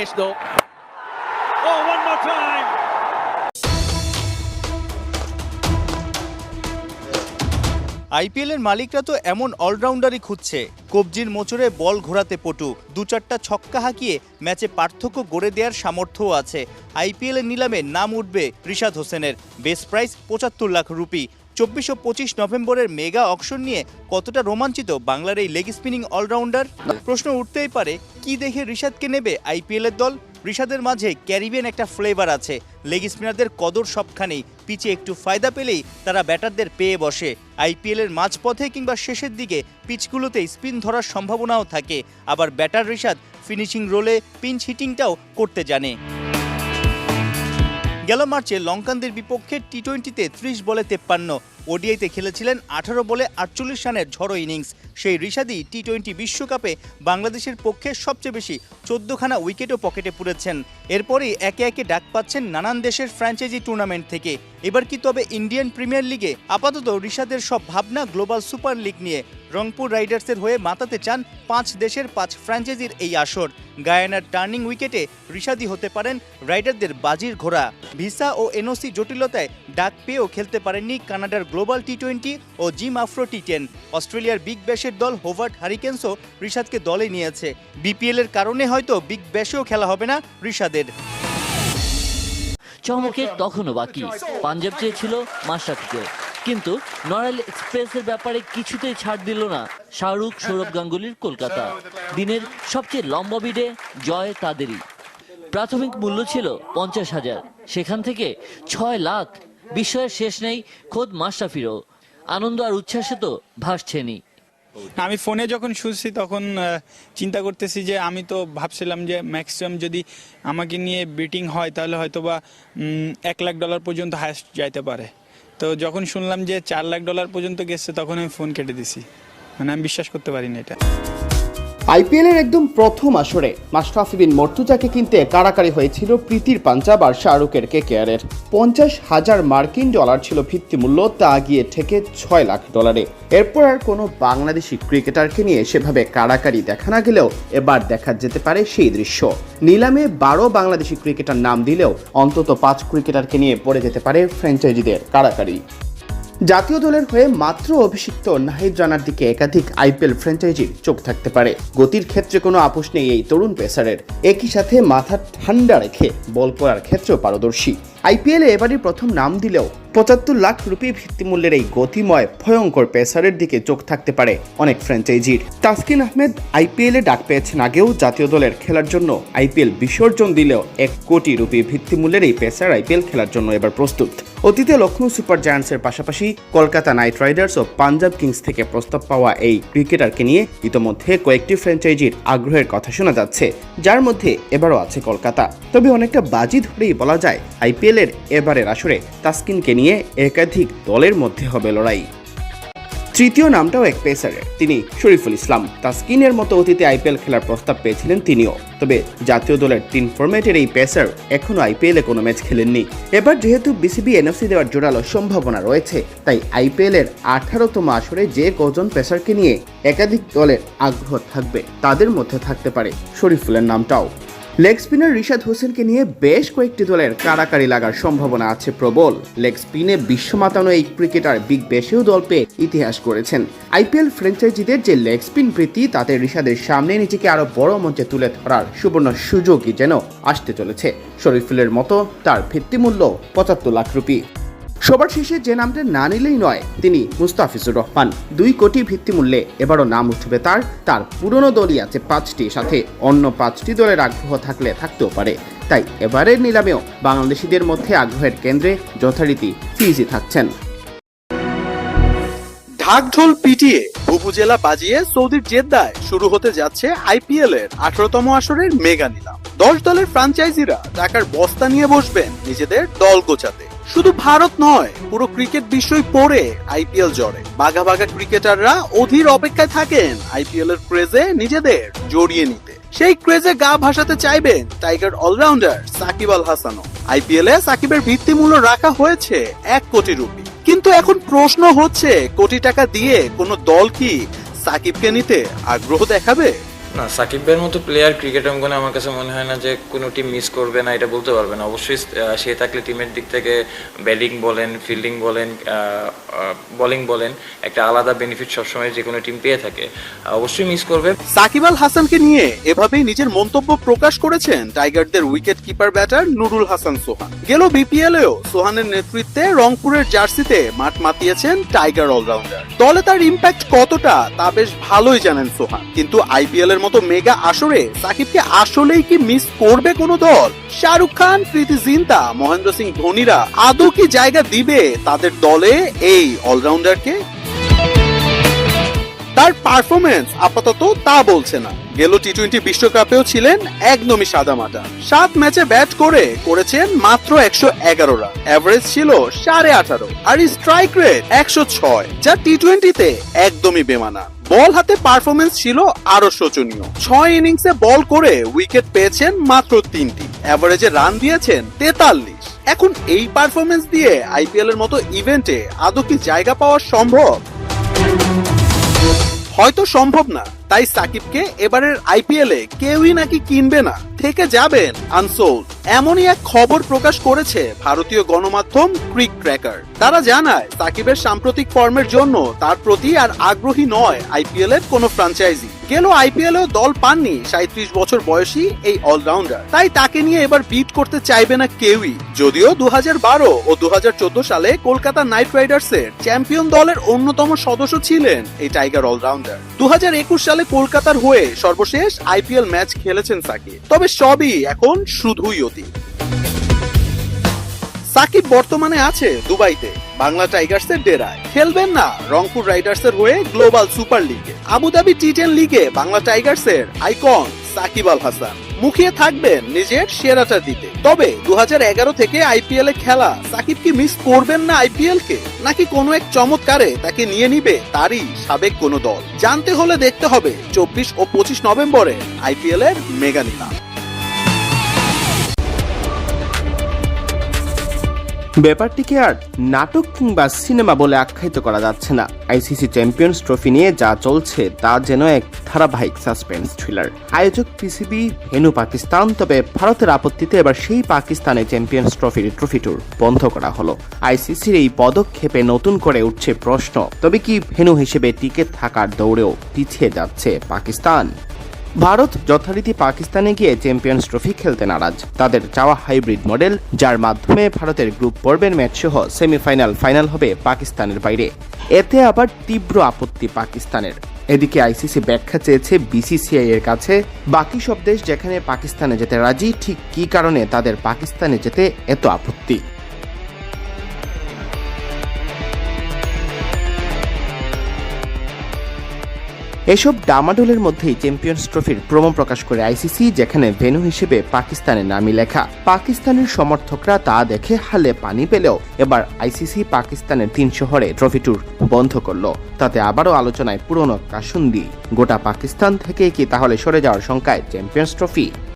Oh, one more time. আইপিএলের মালিকরা তো এমন অলরাউন্ডারই খুঁজছে। কবজির মোচড়ে বল ঘোরাতে পটু। দু চারটা ছক্কা হাঁকিয়ে ম্যাচে পার্থক্য গড়ে দেওয়ার সামর্থ্যও আছে। আইপিএলের নিলামে নাম উঠবে রিশাদ হোসেনের। বেস প্রাইস পঁচাত্তর লাখ রুপি। চব্বিশ ও পঁচিশ নভেম্বরের মেগা অকশন নিয়ে কতটা রোমাঞ্চিত বাংলার এই লেগ স্পিনিং অলরাউন্ডার? প্রশ্ন উঠতেই পারে, কি দেখে রিশাদকে নেবে আইপিএলের দল? রিশাদের মাঝে ক্যারিবিয়ান একটা ফ্লেভার আছে, লেগ স্পিনারদের কদর সবখানেই, পিচে একটু ফায়দা পেলেই তারা ব্যাটারদের পেয়ে বসে। আইপিএলের মাঝপথে কিংবা শেষের দিকে পিচগুলোতে স্পিন ধরার সম্ভাবনাও থাকে, আবার ব্যাটার রিশাদ ফিনিশিং রোলে পিঞ্চ হিটিংটাও করতে জানে। গেল মার্চে লঙ্কানদের বিপক্ষে টি টোয়েন্টিতে ত্রিশ বলে তেপ্পান্ন। ওডিআইতে খেলেছিলেন আঠারো বলে আটচল্লিশ রানের ঝড়ো ইনিংস। সেই রিশাদি টি টোয়েন্টি বিশ্বকাপে বাংলাদেশের পক্ষে সবচেয়ে বেশি চোদ্দখানা উইকেটও পকেটে পুরেছেন। এরপরেই একে একে ডাক পাচ্ছেন নানান দেশের ফ্র্যাঞ্চাইজি টুর্নামেন্ট থেকে। এবার কি তবে ইন্ডিয়ান প্রিমিয়ার লিগে আপাতত রিশাদের সব ভাবনা গ্লোবাল সুপার লিগ নিয়ে রংপুর রাইডার্সের হয়ে মাতাতে চান পাঁচ দেশের পাঁচ ফ্র্যাঞ্চাইজির এই আসর। গায়ানার টার্নিং উইকেটে রিশাদি হতে পারেন রাইডারদের বাজির ঘোড়া। ভিসা ও এনওসি জটিলতায় ডাক পেয়েও খেলতে পারেননি কানাডার গ্লোবাল টি টোয়েন্টি ও জিম আফ্রো টি টেন অস্ট্রেলিয়ার বিগ ব্যাশের দল হোভার্ট হারিকেন্সও রিশাদকে দলে নিয়েছে। বিপিএল এর কারণে হয়তো বিগ ব্যাশেও খেলা হবে না রিশাদের। চমকের তখনও বাকি। পাঞ্জাব চেয়েছিল মাশরাফিকে কিন্তু নড়াইল এক্সপ্রেসের ব্যাপারে কিছুতেই ছাড় দিল না শাহরুখ, সৌরভ গাঙ্গুলির কলকাতা। দিনের সবচেয়ে লম্বা বিডে জয় তাদেরই। প্রাথমিক মূল্য ছিল পঞ্চাশ হাজার। সেখান থেকে ছয় লাখ। বিস্ময়ের শেষ নেই খোদ মাশরাফিরও। আনন্দ আর উচ্ছ্বাসে তো ভাসছেনই। আমি ফোনে যখন শুনছি তখন চিন্তা করতেছি যে আমি তো ভাবছিলাম যে ম্যাক্সিমাম যদি আমাকে নিয়ে বিটিং হয় তাহলে হয়তো বা এক লাখ ডলার পর্যন্ত হায়েস্ট যাইতে পারে। তো যখন শুনলাম যে চার লাখ ডলার পর্যন্ত গেছে, তখন আমি ফোন কেটে দিছি। মানে আমি বিশ্বাস করতে পারিনি এটা। আইপিএলের একদম প্রথম আসরে মাশরাফি বিন মর্তুজাকে কিনতে কারাকারি হয়েছিল প্রীতির পাঞ্জাব আর শাহরুখের কেকেআরের পঞ্চাশ হাজার মার্কিন ডলার ছিল ভিত্তিমূল্য তা গিয়ে ঠেকে ছয় লাখ ডলারে। এরপর আর কোনো বাংলাদেশি ক্রিকেটারকে নিয়ে সেভাবে কারাকারি দেখা না গেলেও এবার দেখা যেতে পারে সেই দৃশ্য। নিলামে বারো বাংলাদেশি ক্রিকেটার নাম দিলেও অন্তত পাঁচ ক্রিকেটারকে নিয়ে পড়ে যেতে পারে ফ্র্যাঞ্চাইজিদের কারাকারি। জাতীয় দলের হয়ে মাত্র অভিষিক্ত নাহিদ রানার দিকে একাধিক আইপিএল ফ্র্যাঞ্চাইজির চোখ থাকতে পারে। গতির ক্ষেত্রে কোনো আপোষ নেই এই তরুণ পেসারের। একই সাথে মাথা ঠান্ডা রেখে বল করার ক্ষেত্রেও পারদর্শী। আইপিএলে এবারই প্রথম নাম দিলেও পঁচাত্তর লাখ রুপি ভিত্তিমূল্যের এই গতিময়, ভয়ঙ্কর পেসারের দিকে চোখ থাকতে পারে অনেক ফ্র্যাঞ্চাইজির। তাসকিন আহমেদ আইপিএলে ডাক পেয়েছেন আগেও জাতীয় দলের খেলার জন্য। আইপিএল বিসর্জন দিলেও এক কোটি রুপি ভিত্তিমূল্যের এই পেসার আইপিএল খেলার জন্য এবার প্রস্তুত। অতীতে লখনৌ সুপার জায়ান্টসের পাশাপাশি কলকাতা নাইট রাইডার্স ও পাঞ্জাব কিংস থেকে প্রস্তাব পাওয়া এই ক্রিকেটারকে নিয়ে ইতোমধ্যে কয়েকটি ফ্র্যাঞ্চাইজির আগ্রহের কথা শোনা যাচ্ছে, যার মধ্যে এবারও আছে কলকাতা। তবে অনেকটা বাজি ধরেই বলা যায়, আইপিএলের এবারের আসরে তাসকিনকে নিয়ে একাধিক দলের মধ্যে হবে লড়াই। তৃতীয় নামটাও এক পেসারের, তিনি শরীফুল ইসলাম। তাসকিনের মতো অতীতে আইপিএল খেলার প্রস্তাব পেয়েছিলেন তিনিও। তবে জাতীয় দলের তিন ফরম্যাটের এই পেসার এখনও আইপিএলে কোনো ম্যাচ খেলেননি। এবার যেহেতু বিসিবি এনএফসি দেওয়ার জোরালো সম্ভাবনা রয়েছে, তাই আইপিএলের আঠারোতম আসরে যে কজন পেসারকে নিয়ে একাধিক দলের আগ্রহ থাকবে, তাদের মধ্যে থাকতে পারে শরীফুলের নামটাও। লেগ স্পিনার রিশাদ হোসেনকে নিয়ে বেশ কয়েকটি দলের কারাকারি লাগার সম্ভাবনা আছে প্রবল। লেগ স্পিনে বিশ্ব মাতানো এই ক্রিকেটার বিগ বেশেও দল পেয়ে ইতিহাস করেছেন আইপিএল ফ্র্যাঞ্চাইজিদের যে লেগ স্পিন প্রীতি, তাতে রিশাদের সামনে নিজেকে আরও বড় মঞ্চে তুলে ধরার সুবর্ণ সুযোগই যেন আসতে চলেছে। শরীফুলের মতো তার ভিত্তিমূল্য পঁচাত্তর লাখ রুপি। সবার শেষে যে নামটা না নিলেই নয়, তিনি মুস্তাফিজুর রহমান। দুই কোটি ভিত্তিমূল্যে এবারও নাম উঠবে তার তার পুরনো দলই আছে পাঁচটি সাথে। অন্য পাঁচটি দলের আগ্রহ থাকলে থাকতেও পারে। তাই এবারের নিলামেও বাংলাদেশিদের মধ্যে আগ্রহের কেন্দ্রে যথারীতি ফিজি থাকছেন। ঢাকঢোল পিটিয়ে উপজেলা বাজিয়ে সৌদির জেদ্দায় শুরু হতে যাচ্ছে আইপিএল এর আঠারোতম আসরের মেগা নিলাম। দশ দলের ফ্রাঞ্চাইজিরা টাকার বস্তা নিয়ে বসবেন নিজেদের দল গোছাতে। শুধু ভারত নয়, পুরো ক্রিকেট বিশ্বই পড়ে আইপিএল জড়ে বাঘা বাঘা ক্রিকেটাররা অধীর অপেক্ষায় থাকেন আইপিএল এর ক্রেজে নিজেদের জড়িয়ে নিতে। সেই ক্রেজে গা ভাসাতে চাইবেন টাইগার অলরাউন্ডার সাকিব আল হাসানও। আইপিএল এ সাকিবের ভিত্তিমূল্য রাখা হয়েছে এক কোটি রুপি। কিন্তু এখন প্রশ্ন হচ্ছে, কোটি টাকা দিয়ে কোনো দল কি সাকিবকে নিতে আগ্রহ দেখাবে? না সাকিব ভাইয়ের মতো প্লেয়ার ক্রিকেট অঙ্গনে আমার কাছে মনে হয় না যে কোনো টিম মিস করবে না, এটা বলতে পারবে না। অবশ্যই সে থাকলে টিমের দিক থেকে ব্যাটিং বলেন ফিল্ডিং বলেন বোলিং বলেন, একটা আলাদা বেনিফিট সবসময় যে কোনো টিম পেয়ে থাকে। অবশ্যই মিস করবে। সাকিব আল হাসানকে নিয়ে এভাবেই নিজের মন্তব্য প্রকাশ করেছেন টাইগারদের wicket keeper batter Nurul Hasan Sohan. গেল বিপিএলেও সোহানের নেতৃত্বে রংপুরের জার্সিতে মাঠ মাতিয়েছেন টাইগার অলরাউন্ডার। দলে তার ইম্প্যাক্ট কতটা তা বেশ ভালোই জানেন সোহান, কিন্তু আইপিএল এর মতো মেগা আসরে সাকিবকে আসলেই কি মিস করবে কোনো দল? শাহরুখ খান, প্রীতি জিন্তা, মহেন্দ্র সিং ধোনিরা আদৌ কি জায়গা দিবে তাদের দলে এই অলরাউন্ডারকে তার পারফরমেন্স আপাতত তা বলছে না। গেল টি টোয়েন্টি বিশ্বকাপেও ছিলেন একদমই সাদামাটা সাত ম্যাচে ব্যাট করে করেছেন মাত্র একশো এগারো রান। অ্যাভারেজ ছিল সাড়ে আঠারো। আর স্ট্রাইক রেট একশো ছয়, যা টি টোয়েন্টিতে একদমই বেমানা বল হাতে পারফরমেন্স ছিল আরও শোচনীয়। ছয় ইনিংসে বল করে উইকেট পেয়েছেন মাত্র তিনটি। অ্যাভারেজে রান দিয়েছেন তেতাল্লিশ। এখন এই পারফরমেন্স দিয়ে আইপিএল এর মতো ইভেন্টে আদৌ কি জায়গা পাওয়া সম্ভব? হয়তো সম্ভব না। তাই সাকিবকে এবারের আইপিএল কেউই নাকি কিনবে না। থেকে যাবেন আনসোল্ড। এমনই এক খবর প্রকাশ করেছে ভারতীয় গণমাধ্যম ক্রিক ট্র্যাকার। তারা জানায়, সাকিবের সাম্প্রতিক ফর্মের জন্য তার প্রতি আর আগ্রহী নয় আইপিএল এর কোনো ফ্রাঞ্চাইজি গেল আইপিএল এও দল পাননি সাঁত্রিশ বছর বয়সী এই অলরাউন্ডার তাই তাকে নিয়ে এবার বিট করতে চাইবে না কেউই। যদিও দু হাজার বারো ও দু হাজার চোদ্দ সালে কলকাতা নাইট রাইডার্স এর চ্যাম্পিয়ন দলের অন্যতম সদস্য ছিলেন এই টাইগার অলরাউন্ডার দু হাজার একুশ সালে কলকাতার হয়ে সর্বশেষ আইপিএল ম্যাচ খেলেছেন সাকিব। তবে সবই এখন শুধুই অতীত সাকিব বর্তমানে আছে দুবাইতে, বাংলা টাইগার্স এর ডেরায়। খেলবেন না, রংপুর রাইডার্স এর হয়ে গ্লোবাল সুপার লিগে। আবুধাবি টি টেন লিগে বাংলা টাইগার্স এর আইকন সাকিব আল হাসান। মুখিয়ে থাকবেন নিজের সেরাটা দিতে। তবে দু হাজার এগারো থেকে আইপিএল এ খেলা সাকিব কি মিস করবেন না আইপিএল কে? নাকি কোনো এক চমৎকারে তাকে নিয়ে নিবে তারই সাবেক কোনো দল? জানতে হলে দেখতে হবে চব্বিশ ও পঁচিশ নভেম্বরে আইপিএল এর মেগা নিলাম ব্যাপারটিকে আর নাটক কিংবা সিনেমা বলে আখ্যায়িত করা যাচ্ছে না। আইসিসি চ্যাম্পিয়ন্স ট্রফি নিয়ে যা চলছে, তা যেন এক ধারাবাহিক সাসপেন্স থ্রিলার। আয়োজক পিসিবি হেনু পাকিস্তান, তবে ভারতের আপত্তিতে এবার সেই পাকিস্তানে চ্যাম্পিয়ন্স ট্রফির ট্রফি ট্যুর বন্ধ করা হলো। আইসিসির এই পদক্ষেপে নতুন করে উঠছে প্রশ্ন, তবে কি ভেনু হিসেবে টিকে থাকার দৌড়েও পিছিয়ে যাচ্ছে পাকিস্তান? ভারত যথারীতি পাকিস্তানে গিয়ে চ্যাম্পিয়ন্স ট্রফি খেলতে নারাজ। তাদের চাওয়া হাইব্রিড মডেল, যার মাধ্যমে ভারতের গ্রুপ পর্বের ম্যাচ সহ সেমিফাইনাল ফাইনাল হবে পাকিস্তানের বাইরে। এতে আবার তীব্র আপত্তি পাকিস্তানের। এদিকে আইসিসি ব্যাখ্যা চেয়েছে বিসিসিআই এর কাছে, বাকি সব দেশ যেখানে পাকিস্তানে যেতে রাজি, ঠিক কী কারণে তাদের পাকিস্তানে যেতে এত আপত্তি? এসব ডামাডোলের মধ্যেই চ্যাম্পিয়ন্স ট্রফির প্রমো প্রকাশ করে আইসিসি, যেখানে ভেনু হিসেবে পাকিস্তানের নামই লেখা। পাকিস্তানের সমর্থকরা তা দেখে হালে পানি পেলেও এবার আইসিসি পাকিস্তানের তিন শহরে ট্রফি ট্যুর বন্ধ করল। তাতে আবারও আলোচনায় পুরনো কাসুন্দি। গোটা পাকিস্তান থেকে কি তাহলে সরে যাওয়ার শঙ্কায় চ্যাম্পিয়ন্স ট্রফি?